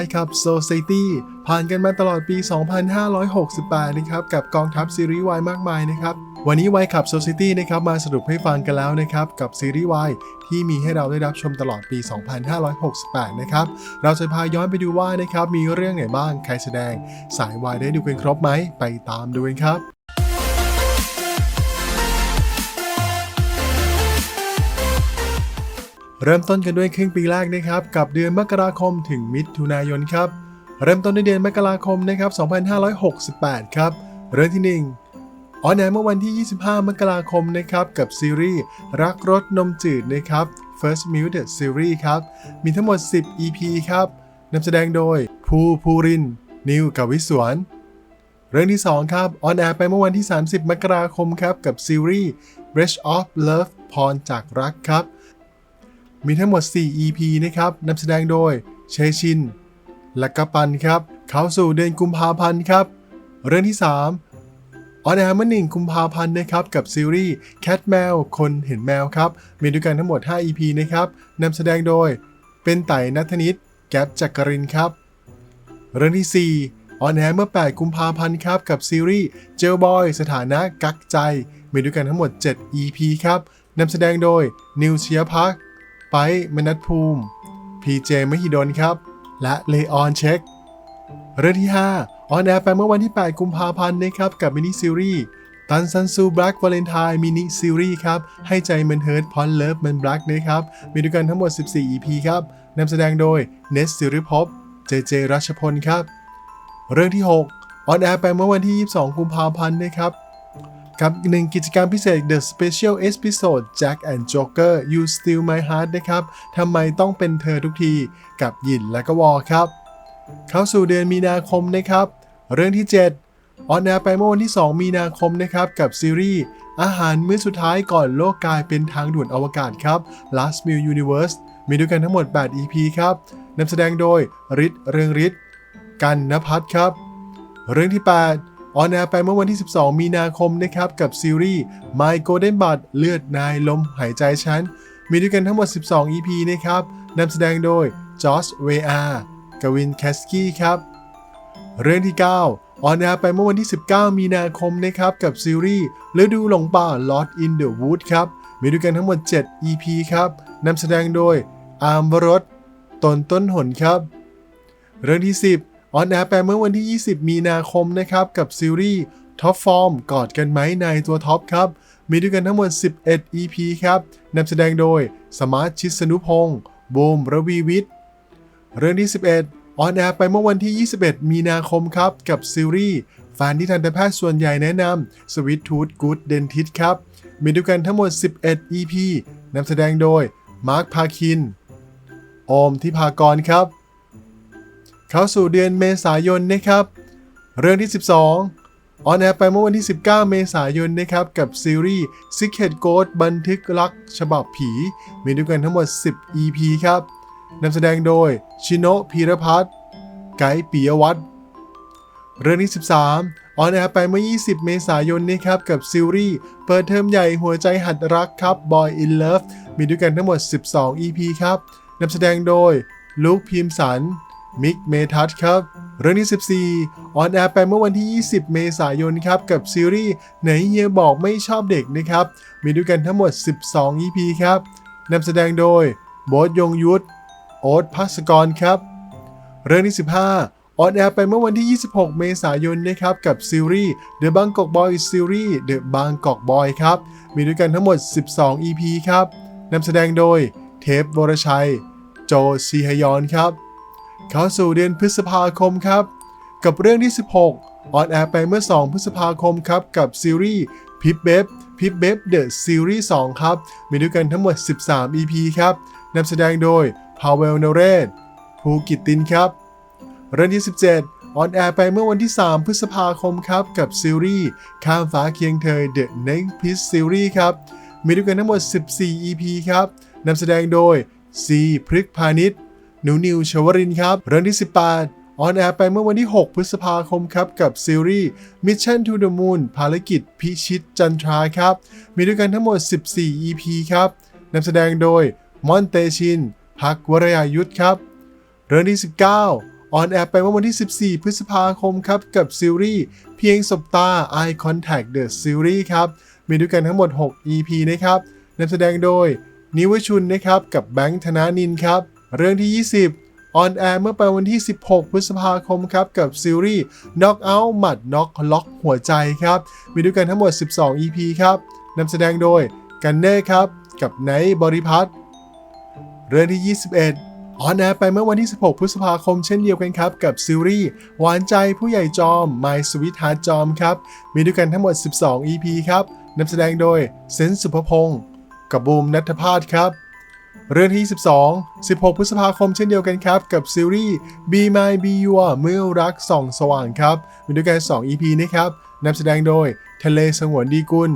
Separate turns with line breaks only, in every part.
Y ครับ Society ผ่านกันมาตลอดปี 2568 นะครับ กับกองทัพซีรีส์ Y มากมายนะครับ วันนี้ Y ขับ Society นะครับ มาสรุปให้ฟังกันแล้วนะครับ กับซีรีส์ Y ที่มีให้เราได้รับชมตลอดปี 2568 นะครับ เราจะพาย้อนไปดูว่านะครับ มีเรื่องไหนบ้าง ใครแสดง สาย Y ได้ดูกันครบไหม ไปตามดูกันครับ เริ่มต้นกันด้วยครึ่งปีแรกนะครับกับเดือนมกราคมถึงมิถุนายนครับเริ่มต้นในเดือนมกราคมนะครับ2568 ครับ เรื่องที่ 1ออนแอร์เมื่อวันที่ 25 มกราคมนะครับกับซีรีส์รักรสนมจืดนะครับ First Milk the Series ครับ มีทั้งหมด 10 EP ครับนำแสดงโดย ภูภูริน นิวกวิสวน เรื่องที่ 2 ครับออนแอร์ไปเมื่อวันที่ 30 มกราคมครับกับซีรีส์ Bridge of Love พรจากรักครับ มีทั้งหมด 4 EP นะครับนำแสดงโดยเชชิน และกปันครับ เข้าสู่เดือนกุมภาพันธ์ครับ เรื่องที่ 3 ออนแอร์เมื่อหนึ่งกุมภาพันธ์นะครับ กับซีรีส์ Cat แมวคนเห็นแมวครับ มีด้วยกันทั้งหมด 5 EP นะครับนำแสดงโดย เป็นไต่นัทนิตแก๊ปจักรินครับ เรื่องที่ 4 ออนแอร์เมื่อ 8 กุมภาพันธ์ครับ กับซีรีส์เจลบอยสถานะกักใจ มีด้วยกันทั้งหมด 7 EP ครับนำแสดงโดยนิวเชียพัก ไปมนัทภูมิ พีเจมหิดลครับ และเลออนเช็ค เรื่องที่ 5 ออนแอร์ไปเมื่อวันที่ 8 กุมภาพันธ์นะครับกับมินิซีรีส์ตันซันซูแบล็กวาเลนไทน์มินิซีรีส์ครับ ให้ใจมันเฮิร์ตพอนเลิฟมันแบล็กนะครับ มีด้วยกันทั้งหมด 14 EP ครับนำแสดงโดยเนสสิริภพเจเจรัชพลครับ เรื่องที่ 6 ออนแอร์ไปเมื่อวันที่ 22 กุมภาพันธ์นะครับ กับหนึ่งกิจกรรมพิเศษ The Special Episode Jack and Joker You Steal My Heart นะครับทำไมต้องเป็นเธอทุกทีกับหยินและก็วอครับ เข้าสู่เดือนมีนาคมนะครับ เรื่องที่ 7 ออนแอร์ไปเมื่อวันที่ 2 มีนาคมนะครับ กับซีรีส์อาหารมื้อสุดท้ายก่อนโลกกลายเป็นทางด่วนอวกาศครับ Last Meal Universe มีด้วยกันทั้งหมด 8 EP ครับนำแสดงโดยฤทธิ์เรืองฤทธิ์กันนภัทรครับ เรื่องที่ 8 ออนแอร์ไปเมื่อวันที่ 12 มีนาคมนะครับกับซีรีส์ My Golden Bud เลือดนายลมหายใจฉัน มีด้วยกันทั้งหมด 12 EP นะครับนำแสดงโดยจอร์จเวอาร์กวินแคสกี้ครับ เรื่องที่ 9 ออนแอร์ไปเมื่อวันที่ 19 มีนาคมนะครับกับซีรีส์ฤดูหลงป่า Lost in the Wood ครับ มีด้วยกันทั้งหมด 7 EP ครับนำแสดงโดยอาร์มวรสตนต้นหนครับ เรื่องที่ 10 ออนแอร์ไปเมื่อวันที่ 20 มีนาคมนะครับ กับซีรีส์ท็อปฟอร์มกอดกันไหมในตัวท็อปครับ มีด้วยกันทั้งหมด 11 EP ครับนำแสดงโดยสมาร์ทชิสนุพงศ์บูมระวีวิทย์ เรื่องที่ 11 ออนแอร์ไปเมื่อวันที่ 21 มีนาคมครับ กับซีรีส์แฟนที่ทันตแพทย์ส่วนใหญ่แนะนำ Sweet Tooth Good Dentist ครับ มีด้วยกันทั้งหมด 11 EP นำแสดงโดยมาร์คพาคิน โอมทิพากรครับ เข้าสู่เดือนเมษายนนะครับ เรื่องที่ 12 ออนแอร์ไปเมื่อวันที่ 19 เมษายนนะครับ กับซีรีส์ Secret Ghost บันทึกรักฉบับผี มีด้วยกันทั้งหมด 10 EP ครับนำแสดงโดยชิโนะพีรพัฒน์ไกด์ปิยวัฒน์เรื่องที่ 13 ออนแอร์ไปเมื่อ 20 เมษายนนะครับ กับซีรีส์เปิดเทอมใหญ่หัวใจหัดรักครับ Boy in Love มีด้วยกันทั้งหมด 12 EP ครับนำแสดงโดยลูกพิมสัน มิกเมทัศครับ เรื่องที่14 ออนแอร์ไปเมื่อวันที่ 20 เมษายนครับ กับซีรีส์ไหนเฮียบอกไม่ชอบเด็กนะครับ มีด้วยกันทั้งหมด 12 EP ครับนำแสดงโดยโบ๊ทยงยุทธโอ๊ตภัสกรครับ เรื่องที่ 15 ออนแอร์ไปเมื่อวันที่ 26 เมษายนนะครับ กับซีรีส์ The Bangkok Boy Series The Bangkok Boy ครับ มีด้วยกันทั้งหมด 12 EP ครับนำแสดงโดยเทปวรชัย โจซีฮยอนครับ เข้าสู่เดือนพฤษภาคมครับ กับเรื่องที่ 16 ออนแอร์ไปเมื่อ 2 พฤษภาคมครับ กับซีรีส์พิบเบฟพิบเบฟเดอะซีรีส์2ครับ มีด้วยกันทั้งหมด 13 EP ครับนำแสดงโดยพาวเวลนเรศภูกิตตินครับ เรื่องที่ 17ออนแอร์ไปเมื่อวันที่ 3 พฤษภาคมครับ กับซีรีส์ข้ามฟ้าเคียงเธอ The Next Piece Series ครับ มีด้วยกันทั้งหมด 14 EP ครับนำแสดงโดยซีพฤกพาณิชย์ หนูนิวชวรินครับ เรื่องที่ 18 ออนแอร์ไปเมื่อวันที่ 6 พฤษภาคมครับ กับซีรีส์ Mission to the Moon ภารกิจพิชิตจันทราครับ มีด้วยกันทั้งหมด 14 EP ครับนำแสดงโดยมอนเตชินพักวรยายุทธครับ เรื่องที่ 19 ออนแอร์ไปเมื่อวันที่ 14 พฤษภาคมครับ กับซีรีส์เพียงสบตา Eye Contact The Series ครับ มีด้วยกันทั้งหมด 6 EP นะครับนำแสดงโดยนิวชุนนะครับ กับแบงค์ธนานินครับ เรื่องที่ 20 ออนแอร์เมื่อไปวันที่ 16 พฤษภาคมครับ กับซีรีส์ Knock Out หมัด Knock ล็อกหัวใจครับ มีด้วยกันทั้งหมด 12 EP ครับนำแสดงโดยกันเน่ครับ กับไนท์บริพัตรเรื่องที่ 21ออนแอร์ไปเมื่อวันที่ 16 พฤษภาคมเช่นเดียวกันครับ กับซีรีส์ หวานใจผู้ใหญ่จอม My Sweet Heart จอมครับ มีด้วยกันทั้งหมด 12 EP ครับนำแสดงโดยเซนส์สุภพงศ์กับบูมนัทพาสครับ เรื่องที่22 16 พฤษภาคมเช่นเดียวกันครับ กับซีรีส์ Be My Be Your เมื่อรักส่องสว่างครับ มีด้วยกัน 2 EP นะครับนำแสดงโดยทะเลสงวนดีกุล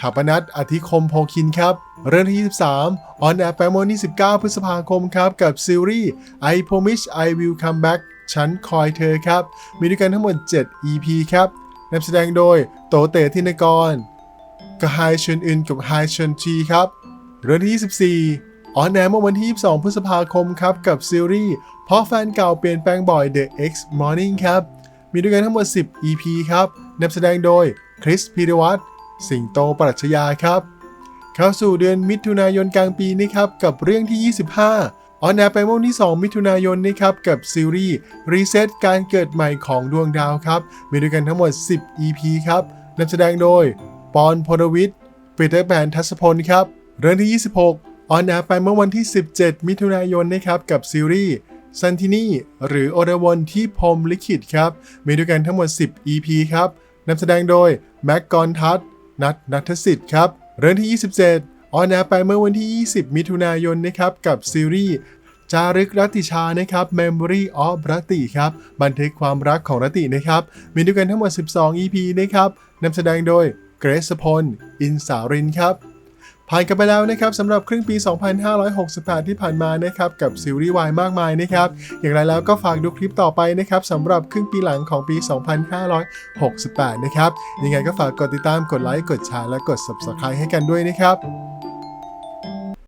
ถาปนัทอธิคมโพคินครับ เรื่องที่ 23 ออนแอร์ไปเมื่อวันที่19 พฤษภาคมครับ กับซีรีส์ I Promise I Will Come Back ฉันคอยเธอครับ มีด้วยกันทั้งหมด 7 EP ครับนำแสดงโดยโตเตทินกรกับไฮชนอึนกับไฮชนจีครับ เรื่องที่ 24 ออนแอร์เมื่อวันที่ 22 พฤษภาคมครับ กับซีรีส์เพราะแฟนเก่าเปลี่ยนแปลงบ่อย The X Morning ครับ มีด้วยกันทั้งหมด 10 EP ครับนำแสดงโดยคริสพีรวัตรสิงโตปรัชญาครับ เข้าสู่เดือนมิถุนายนกลางปีนี้ครับ กับเรื่องที่ 25 ออนแอร์ไปเมื่อวันที่ 2 มิถุนายนนี้ครับกับซีรีส์รีเซ็ตการเกิดใหม่ของดวงดาวครับ มีด้วยกันทั้งหมด 10 EP ครับนำแสดงโดยปอนพลวิทย์ปีเตอร์แบนทัศพลครับ เรื่องที่ 26 ออนแอร์ไปเมื่อวันที่ 17 มิถุนายนนะครับกับซีรีส์ซันทินีหรือโอเดวอนที่พรมลิขิตครับ มีด้วยกันทั้งหมด 10 EP ครับนำแสดงโดย แม็กกอนทัศนัทนัทสิทธิ์ครับ เรื่องที่ 27 ออนแอร์ไปเมื่อวันที่ 20 มิถุนายนนะครับกับซีรีส์จารึกรัติชานะครับ Memory of รัติครับ บันทึกความรักของรัตตินะครับ มีด้วยกันทั้งหมด 12 EP นะครับนำแสดงโดยเกรซพล อินสารินครับ ผ่านกันไปแล้วนะครับสำหรับครึ่งปี 2568 ที่ผ่านมานะครับกับซีรีส์วายมากมายนะครับอย่างไรแล้วก็ฝากดูคลิปต่อไปนะครับสำหรับครึ่งปีหลังของปี 2568 นะครับยังไงก็ฝากกดติดตามกดไลค์กดแชร์และกด Subscribe ให้กันด้วยนะครับ